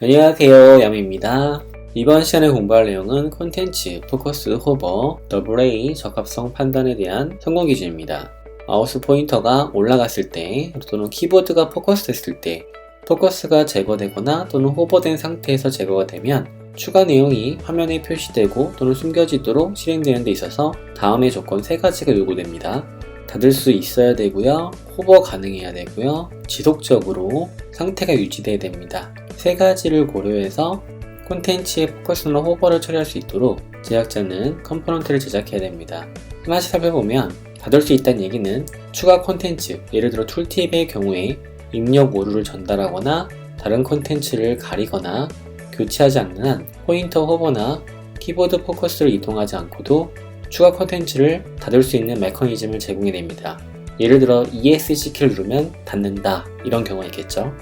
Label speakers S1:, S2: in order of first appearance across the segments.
S1: 안녕하세요 야미입니다 이번 시간에 공부할 내용은 콘텐츠, 포커스, 호버, AA 적합성 판단에 대한 성공 기준입니다 마우스 포인터가 올라갔을 때 또는 키보드가 포커스 됐을 때 포커스가 제거되거나 또는 호버된 상태에서 제거가 되면 추가 내용이 화면에 표시되고 또는 숨겨지도록 실행되는 데 있어서 다음의 조건 세 가지가 요구됩니다. 닫을 수 있어야 되고요. 호버 가능해야 되고요. 지속적으로 상태가 유지돼야 됩니다. 세 가지를 고려해서 콘텐츠의 포커스나 호버를 처리할 수 있도록 제작자는 컴포넌트를 제작해야 됩니다. 하나씩 살펴보면 닫을 수 있다는 얘기는 추가 콘텐츠, 예를 들어 툴팁의 경우에 입력 오류를 전달하거나 다른 콘텐츠를 가리거나 교체하지 않는 한 포인터 호버나 키보드 포커스를 이동하지 않고도 추가 콘텐츠를 닫을 수 있는 메커니즘을 제공해 냅니다. 예를 들어 ESC 키를 누르면 닫는다 이런 경우가 있겠죠.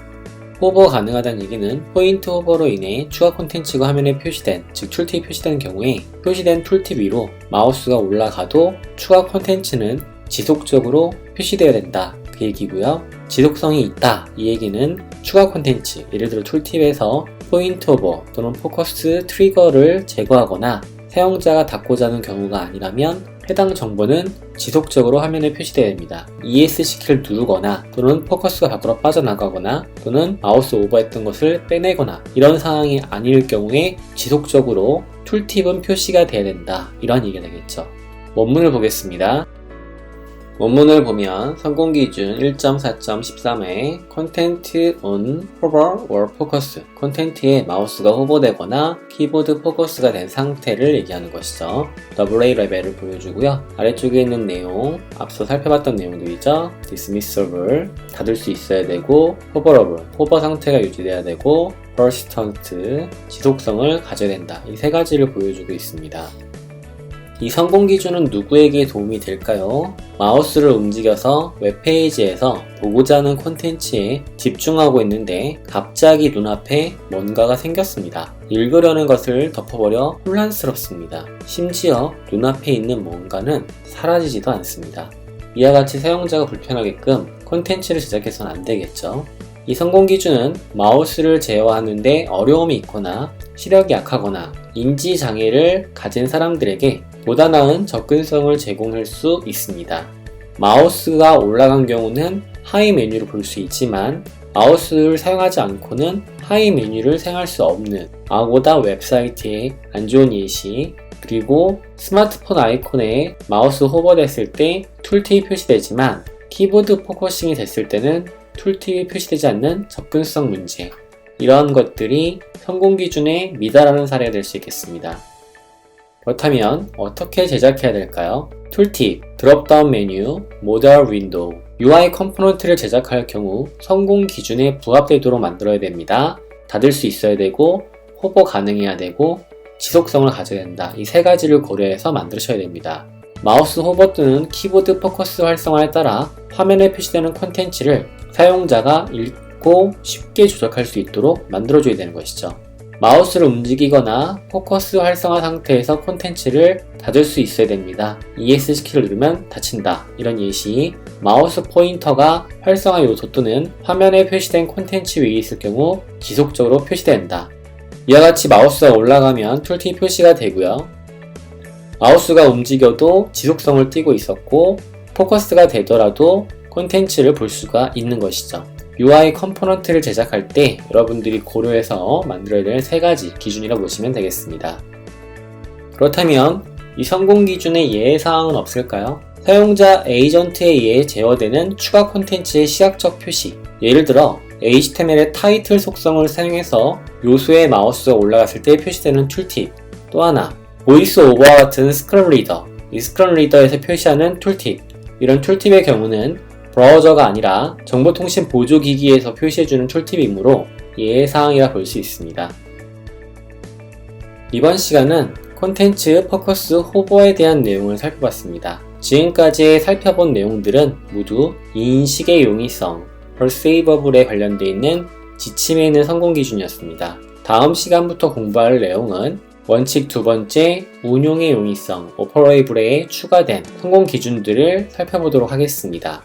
S1: 호버 가능하다는 얘기는 포인트 호버로 인해 추가 콘텐츠가 화면에 표시된 즉 툴팁이 표시되는 경우에 표시된 툴팁 위로 마우스가 올라가도 추가 콘텐츠는 지속적으로 표시되어야 된다 그 얘기고요. 지속성이 있다 이 얘기는 추가 콘텐츠 예를 들어 툴팁에서 포인트 오버 또는 포커스 트리거를 제거하거나 사용자가 닫고자 하는 경우가 아니라면 해당 정보는 지속적으로 화면에 표시되어야 됩니다. ESC 키를 누르거나 또는 포커스가 밖으로 빠져나가거나 또는 마우스 오버했던 것을 빼내거나 이런 상황이 아닐 경우에 지속적으로 툴팁은 표시가 돼야 된다. 이런 얘기가 되겠죠. 원문을 보겠습니다. 원문을 보면 성공 기준 1.4.13에 컨텐트 on hover or focus 컨텐트에 마우스가 호버되거나 키보드 포커스가 된 상태를 얘기하는 것이죠. AA 레벨을 보여주고요. 아래쪽에 있는 내용, 앞서 살펴봤던 내용들이죠. dismissable, 닫을 수 있어야 되고 hoverable, 호버 상태가 유지돼야 되고 persistent, 지속성을 가져야 된다. 이 세 가지를 보여주고 있습니다. 이 성공 기준은 누구에게 도움이 될까요? 마우스를 움직여서 웹페이지에서 보고자 하는 콘텐츠에 집중하고 있는데 갑자기 눈앞에 뭔가가 생겼습니다. 읽으려는 것을 덮어버려 혼란스럽습니다. 심지어 눈앞에 있는 뭔가는 사라지지도 않습니다. 이와 같이 사용자가 불편하게끔 콘텐츠를 제작해서는 안 되겠죠. 이 성공 기준은 마우스를 제어하는데 어려움이 있거나 시력이 약하거나 인지 장애를 가진 사람들에게 보다 나은 접근성을 제공할 수 있습니다. 마우스가 올라간 경우는 하위 메뉴를 볼 수 있지만 마우스를 사용하지 않고는 하위 메뉴를 사용할 수 없는 아고다 웹사이트의 안 좋은 예시 그리고 스마트폰 아이콘에 마우스 호버됐을 때 툴팁이 표시되지만 키보드 포커싱이 됐을 때는 툴팁이 표시되지 않는 접근성 문제 이러한 것들이 성공 기준에 미달하는 사례가 될 수 있겠습니다. 그렇다면 어떻게 제작해야 될까요? 툴팁, 드롭다운 메뉴, 모델 윈도우, UI 컴포넌트를 제작할 경우 성공 기준에 부합되도록 만들어야 됩니다. 닫을 수 있어야 되고 호버 가능해야 되고 지속성을 가져야 된다. 이 세 가지를 고려해서 만드셔야 됩니다. 마우스 호버 또는 키보드 포커스 활성화에 따라 화면에 표시되는 콘텐츠를 사용자가 읽고 쉽게 조작할 수 있도록 만들어줘야 되는 것이죠. 마우스를 움직이거나 포커스 활성화 상태에서 콘텐츠를 닫을 수 있어야 됩니다. ES 키를 누르면 닫힌다. 이런 예시. 마우스 포인터가 활성화 요소 또는 화면에 표시된 콘텐츠 위에 있을 경우 지속적으로 표시된다. 이와 같이 마우스가 올라가면 툴팁 표시가 되고요. 마우스가 움직여도 지속성을 띠고 있었고 포커스가 되더라도 콘텐츠를 볼 수가 있는 것이죠. UI 컴포넌트를 제작할 때 여러분들이 고려해서 만들어야 될 세 가지 기준이라고 보시면 되겠습니다. 그렇다면 이 성공 기준의 예외사항은 없을까요? 사용자 에이전트에 의해 제어되는 추가 콘텐츠의 시각적 표시 예를 들어 HTML의 타이틀 속성을 사용해서 요소의 마우스가 올라갔을 때 표시되는 툴팁 또 하나 보이스 오버와 같은 스크롤 리더 이 스크롤 리더에서 표시하는 툴팁 이런 툴팁의 경우는 브라우저가 아니라 정보통신 보조기기에서 표시해주는 툴팁이므로 예외사항이라 볼 수 있습니다. 이번 시간은 콘텐츠, 포커스, 호버에 대한 내용을 살펴봤습니다. 지금까지 살펴본 내용들은 모두 인식의 용이성, perceivable에 관련되어 있는 지침에 있는 성공 기준이었습니다. 다음 시간부터 공부할 내용은 원칙 두 번째, 운용의 용이성, 오퍼레이블에 추가된 성공 기준들을 살펴보도록 하겠습니다.